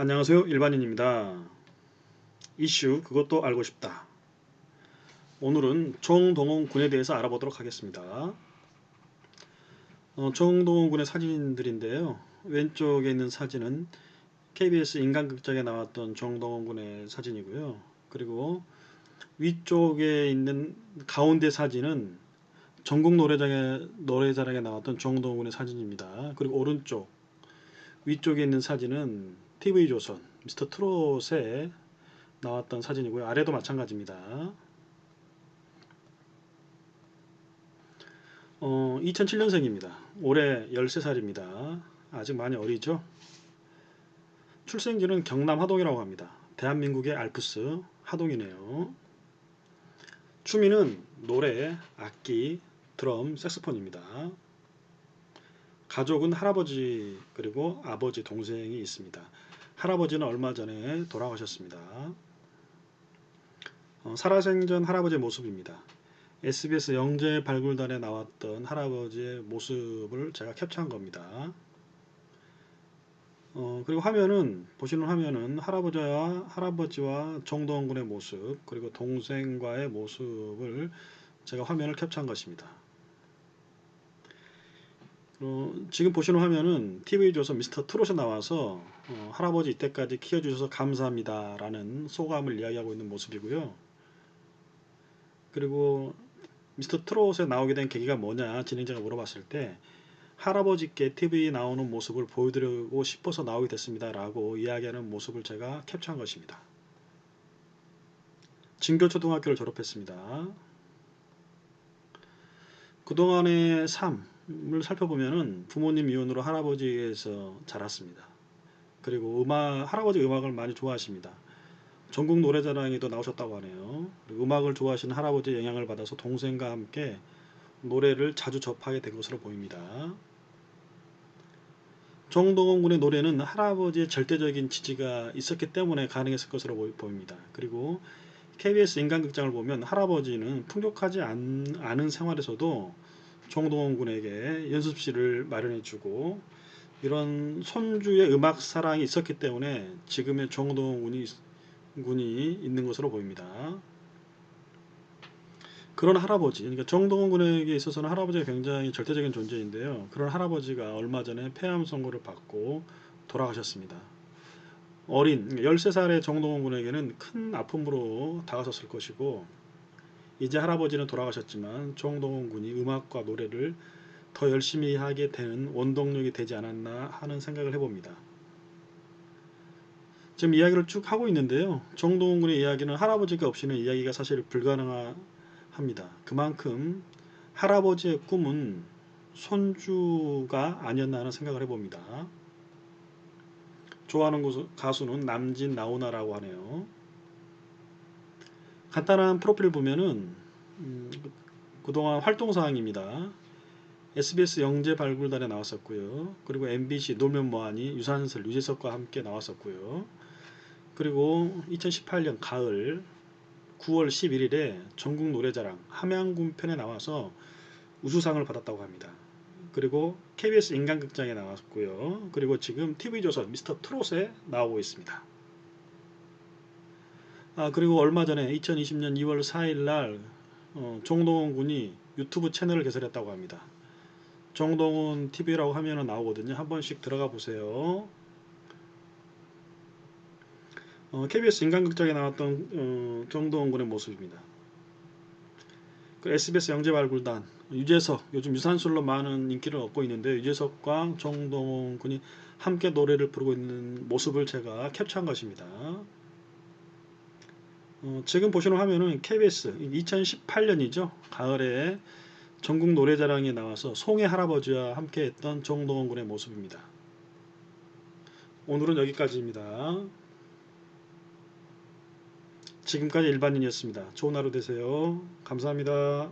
안녕하세요. 일반인입니다. 이슈 그것도 알고 싶다. 오늘은 정동원 군에 대해서 알아보도록 하겠습니다. 어, 정동원 군의 사진들인데요. 왼쪽에 있는 사진은 KBS 인간극장에 나왔던 정동원 군의 사진이고요. 그리고 위쪽에 있는 가운데 사진은 전국 노래장에 노래자랑에 나왔던 정동원 군의 사진입니다. 그리고 오른쪽 위쪽에 있는 사진은 TV조선 미스터 트롯에 나왔던 사진이고요. 아래도 마찬가지입니다. 어, 2007년생입니다. 올해 13살입니다. 아직 많이 어리죠? 출생지는 경남 하동이라고 합니다. 대한민국의 알프스 하동이네요. 취미는 노래, 악기, 드럼, 색스폰입니다. 가족은 할아버지 그리고 아버지 동생이 있습니다. 할아버지는 얼마 전에 돌아가셨습니다. 어, 살아생전 할아버지의 모습입니다. SBS 영재 발굴단에 나왔던 할아버지의 모습을 제가 캡처한 겁니다. 어, 그리고 화면은 보시는 화면은 할아버지와 할아버지와 정동원 군의 모습 그리고 동생과의 모습을 제가 화면을 캡처한 것입니다. 어, 지금 보시는 화면은 TV조선 미스터 트롯에 나와서 어, 할아버지 이때까지 키워주셔서 감사합니다 라는 소감을 이야기하고 있는 모습이고요. 그리고 미스터 트롯에 나오게 된 계기가 뭐냐 진행자가 물어봤을 때 할아버지께 TV에 나오는 모습을 보여드리고 싶어서 나오게 됐습니다 라고 이야기하는 모습을 제가 캡처한 것입니다. 진교초등학교를 졸업했습니다. 그동안의 삶 을 살펴보면 부모님 이혼으로 할아버지에서 자랐습니다. 그리고 음악, 할아버지 음악을 많이 좋아하십니다. 전국 노래자랑에도 나오셨다고 하네요. 음악을 좋아하시는 할아버지의 영향을 받아서 동생과 함께 노래를 자주 접하게 된 것으로 보입니다. 정동원 군의 노래는 할아버지의 절대적인 지지가 있었기 때문에 가능했을 것으로 보입니다. 그리고 KBS 인간극장을 보면 할아버지는 풍족하지 않, 않은 생활에서도 정동원 군에게 연습실을 마련해주고 이런 손주의 음악 사랑이 있었기 때문에 지금의 정동원 군이, 군이 있는 것으로 보입니다. 그런 할아버지, 그러니까 정동원 군에게 있어서는 할아버지가 굉장히 절대적인 존재인데요. 그런 할아버지가 얼마 전에 폐암 선고를 받고 돌아가셨습니다. 어린 13살의 정동원 군에게는 큰 아픔으로 다가섰을 것이고 이제 할아버지는 돌아가셨지만 정동원 군이 음악과 노래를 더 열심히 하게 되는 원동력이 되지 않았나 하는 생각을 해봅니다. 지금 이야기를 쭉 하고 있는데요. 정동원 군의 이야기는 할아버지가 없이는 이야기가 사실 불가능합니다. 그만큼 할아버지의 꿈은 손주가 아니었나 하는 생각을 해봅니다. 좋아하는 가수는 남진 나오나라고 하네요. 간단한 프로필을 보면은 음, 그동안 활동사항입니다. SBS 영재 발굴단에 나왔었고요. 그리고 MBC 놀면 뭐하니 유산슬 유재석과 함께 나왔었고요. 그리고 2018년 가을 9월 11일에 전국 노래자랑 함양군 편에 나와서 우수상을 받았다고 합니다. 그리고 KBS 인간극장에 나왔고요. 그리고 지금 TV조선 미스터 트롯에 나오고 있습니다. 아 그리고 얼마 전에 2020년 2월 4일 날 어, 정동원 군이 유튜브 채널을 개설했다고 합니다. 정동원 TV라고 하면 나오거든요. 한 번씩 들어가 보세요. 어, KBS 인간극장에 나왔던 어, 정동원 군의 모습입니다. 그 SBS 영재발굴단 유재석 요즘 유산술로 많은 인기를 얻고 있는데 유재석과 정동원 군이 함께 노래를 부르고 있는 모습을 제가 캡처한 것입니다. 어, 지금 보시는 화면은 KBS 2018년이죠. 가을에 전국 노래자랑에 나와서 송해 할아버지와 함께 했던 정동원 군의 모습입니다. 오늘은 여기까지입니다. 지금까지 일반인이었습니다. 좋은 하루 되세요. 감사합니다.